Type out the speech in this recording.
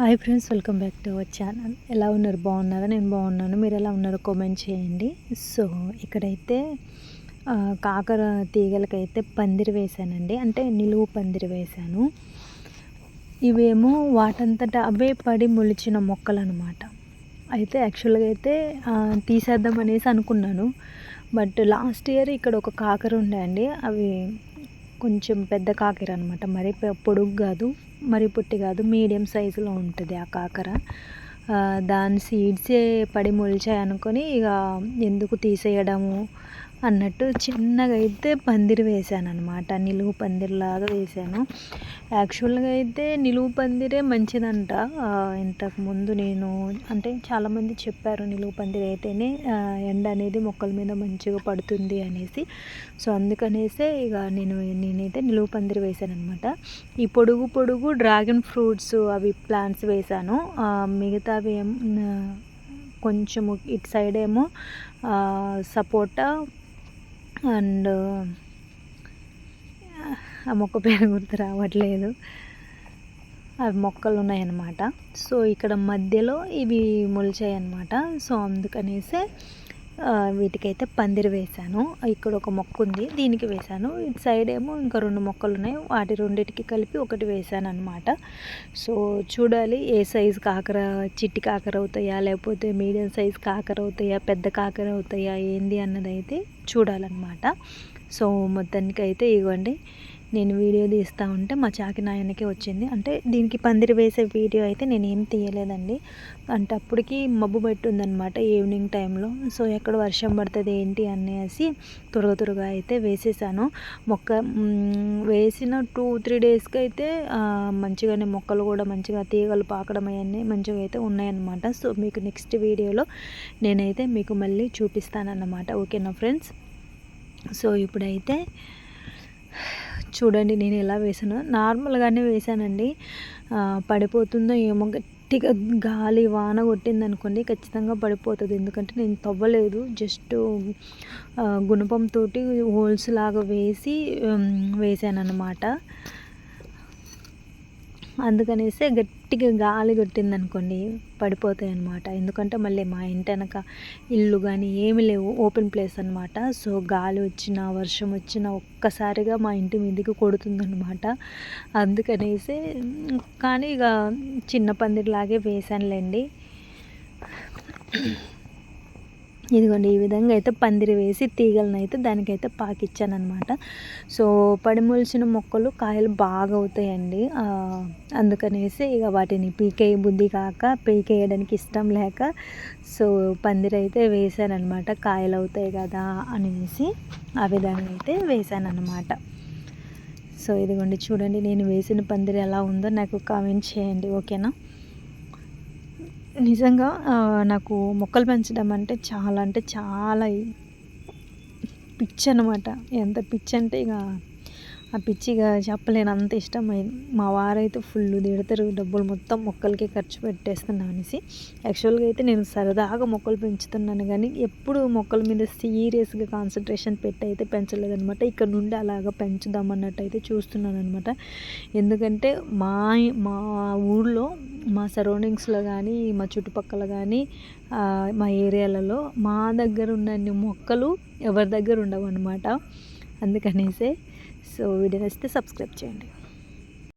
Hi friends welcome back to our channel. ఎలా ఉన్నారు? బాగున్నారా? నేను బాగున్నాను. మీరు ఎలా ఉన్నారో కామెంట్ చేయండి. సో ఇక్కడైతే కాకర తీగలకైతే పందిరి వేశానండి. అంటే నిలువు పందిరి వేశాను. ఇవేమో వాటంతట అవే పడి మొలిచిన మొక్కలు అనమాట అయితే యాక్చువల్గా అయితే తీసేద్దాం అనేసి అనుకున్నాను. బట్ లాస్ట్ ఇయర్ ఇక్కడ ఒక కాకర ఉండే అండి. అవి కొంచెం పెద్ద కాకర అనమాట. మరి పొడుగు కాదు మరి పుట్టి కాదు మీడియం సైజులో ఉంటుంది ఆ కాకర. దాని సీడ్సే పడి మొలిచాయి అనుకొని ఇక ఎందుకు తీసేయడము? అన్నట్టు చిన్నగా అయితే పందిరి వేసాను అనమాట నిలువు పందిరిలాగా వేసాను. యాక్చువల్గా అయితే నిలువు పందిరే మంచిదంట. ఇంతకుముందు నేను అంటే చాలామంది చెప్పారు నిలువు పందిరి అయితేనే ఎండ అనేది మొక్కల మీద మంచిగా పడుతుంది అనేసి. సో అందుకనేసే ఇక నేను నేనైతే నిలువు పందిరి వేసాను అనమాట ఈ పొడుగు పొడుగు డ్రాగన్ ఫ్రూట్స్ అవి ప్లాంట్స్ వేసాను. మిగతావి ఏం కొంచెము ఇటు సైడ్ ఏమో సపోటా అండ్ ఆ మొక్క పేరు గుర్తు రావట్లేదు. అవి మొక్కలు ఉన్నాయన్నమాట. సో ఇక్కడ మధ్యలో ఇవి మొలిచాయి అన్నమాట సో అందుకనేసే వీటికైతే పందిరి వేశాను. ఇక్కడ ఒక మొక్క ఉంది దీనికి వేశాను. ఇటు సైడ్ ఏమో ఇంకా రెండు మొక్కలు ఉన్నాయి వాటి రెండింటికి కలిపి ఒకటి వేశాను అనమాట సో చూడాలి ఏ సైజ్ కాకర చిట్టి కాకర అవుతాయా లేకపోతే మీడియం సైజ్ కాకర అవుతాయా పెద్ద కాకర అవుతాయా ఏంది అన్నది అయితే చూడాలన్నమాట. సో మొత్తానికైతే అయితే ఇవ్వండి. నేను వీడియో తీస్తూ ఉంటే మా చాకి నాయనకే వచ్చింది. అంటే దీనికి పందిరి వేసే వీడియో అయితే నేను ఏం తీయలేదండి. అంటే అప్పటికి మబ్బు ఉందనమాట ఈవినింగ్ టైంలో. సో ఎక్కడ వర్షం పడుతుంది ఏంటి అనేసి త్వరగా త్వరగా అయితే వేసేసాను. మొక్క వేసిన టూ త్రీ డేస్కి అయితే మంచిగానే మొక్కలు కూడా మంచిగా తీగలు పాకడం అవన్నీ మంచిగా అయితే ఉన్నాయన్నమాట. సో మీకు నెక్స్ట్ వీడియోలో నేనైతే మీకు మళ్ళీ చూపిస్తానన్నమాట. ఓకేనా ఫ్రెండ్స్? సో ఇప్పుడైతే చూడండి నేను ఎలా వేసాను. నార్మల్గానే వేసానండి. పడిపోతుందో ఏమో గట్టిగా గాలి వాన కొట్టింది అనుకోండి ఖచ్చితంగా పడిపోతుంది. ఎందుకంటే నేను తవ్వలేదు. జస్ట్ గుణపంతో హోల్స్ లాగా వేసి వేసాను అన్నమాట అందుకనేసి గట్టిగా గాలి కొట్టింది అనుకోండి పడిపోతాయి అనమాట ఎందుకంటే మళ్ళీ మా ఇంటి వెనక ఇల్లు కానీ ఏమి లేవు ఓపెన్ ప్లేస్ అనమాట సో గాలి వచ్చినా వర్షం వచ్చినా ఒక్కసారిగా మా ఇంటి మీదకి కొడుతుందనమాట అందుకనేసి కానీ ఇక చిన్న పందిరిలాగే వేసానులేండి ఇదిగోండి ఈ విధంగా అయితే పందిరి వేసి తీగలను అయితే దానికైతే పాకిచ్చాను అనమాట సో పడిమొలిచిన మొక్కలు కాయలు బాగా అవుతాయండి. అందుకనేసి ఇక వాటిని పీకేయ బుద్ధి కాక పీకేయడానికి ఇష్టం లేక సో పందిరి అయితే వేశానమాట కాయలు అవుతాయి కదా అనేసి ఆ విధంగా అయితే వేశానమాట సో ఇదిగోండి చూడండి నేను వేసిన పందిరి ఎలా ఉందో నాకు కామెంట్ చేయండి ఓకేనా? నిజంగా నాకు మొక్కలు పెంచడం అంటే చాలా అంటే చాలా పిచ్చి అనమాట ఎంత పిచ్చి అంటే ఇక ఆ పిచ్చిగా చెప్పలేను అంత ఇష్టమైంది మా వారైతే ఫుల్ తిడతారు డబ్బులు మొత్తం మొక్కలకే ఖర్చు పెట్టేస్తున్నా అనేసి. యాక్చువల్గా అయితే నేను సరదాగా మొక్కలు పెంచుతున్నాను కానీ ఎప్పుడు మొక్కల మీద సీరియస్గా కాన్సన్ట్రేషన్ పెట్టి అయితే పెంచలేదనమాట ఇక్కడ నుండి అలాగా పెంచుదాం అన్నట్టు అయితే చూస్తున్నాను అనమాట ఎందుకంటే మా మా ఊళ్ళో మా సరౌండింగ్స్లో కానీ మా చుట్టుపక్కల కానీ మా ఏరియాలలో మా దగ్గర ఉన్న మొక్కలు ఎవరి దగ్గర ఉండవు అనమాట అందుకనేసే సో వీడియో నచ్చితే సబ్స్క్రైబ్ చేయండి.